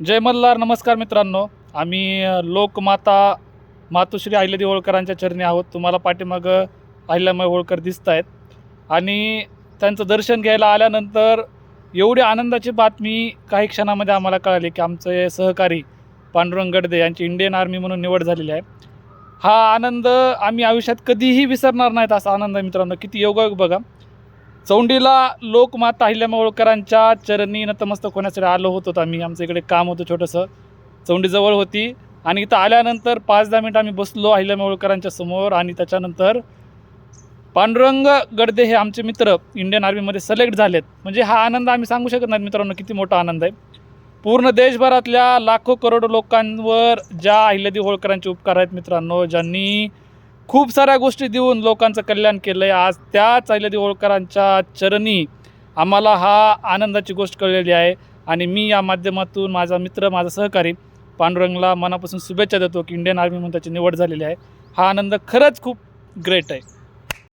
जय मल्हार नमस्कार मित्रांनो. आम्ही लोकमाता मातोश्री अहिल्यादेवी होळकरांच्या चरणी आहोत. तुम्हाला पाठीमागं अहिल्यामय होळकर दिसत आहेत आणि त्यांचं दर्शन घ्यायला आल्यानंतर एवढी आनंदाची बातमी काही क्षणामध्ये आम्हाला कळाली की आमचे सहकारी पांडुरंग गडदे यांची इंडियन आर्मी म्हणून निवड झालेली आहे. हा आनंद आम्ही आयुष्यात कधीही विसरणार नाहीत असा आनंद आहे मित्रांनो. किती योगायोग बघा. चौंडीला लोकमाता अहिल्यामा होळकरांच्या चरणी नतमस्तक होण्यासाठी आलो होतो आम्ही. आमचं इकडे काम होतं छोटंसं. चौंडीजवळ होती. आणि इथं आल्यानंतर पाच दहा मिनटं आम्ही बसलो अहिल्यामा होळकरांच्या समोर आणि त्याच्यानंतर पांडुरंग गडदे हे आमचे मित्र इंडियन आर्मीमध्ये सिलेक्ट झालेत. म्हणजे हा आनंद आम्ही सांगू शकत नाही मित्रांनो किती मोठा आनंद आहे. पूर्ण देशभरातल्या लाखो करोडो लोकांवर ज्या अहिल्यादेवी होळकरांचे उपकार आहेत मित्रांनो ज्यांनी खूप साऱ्या गोष्टी देऊन लोकांचं कल्याण केलं आहे आज त्याच अहिल्यादेवी देवळकरांच्या चरणी आम्हाला हा आनंदाची गोष्ट कळलेली आहे. आणि मी या माध्यमातून माझा मित्र माझा सहकारी पांडुरंगला मनापासून शुभेच्छा देतो की इंडियन आर्मी त्याची निवड झालेली आहे. हा आनंद खरंच खूप ग्रेट आहे.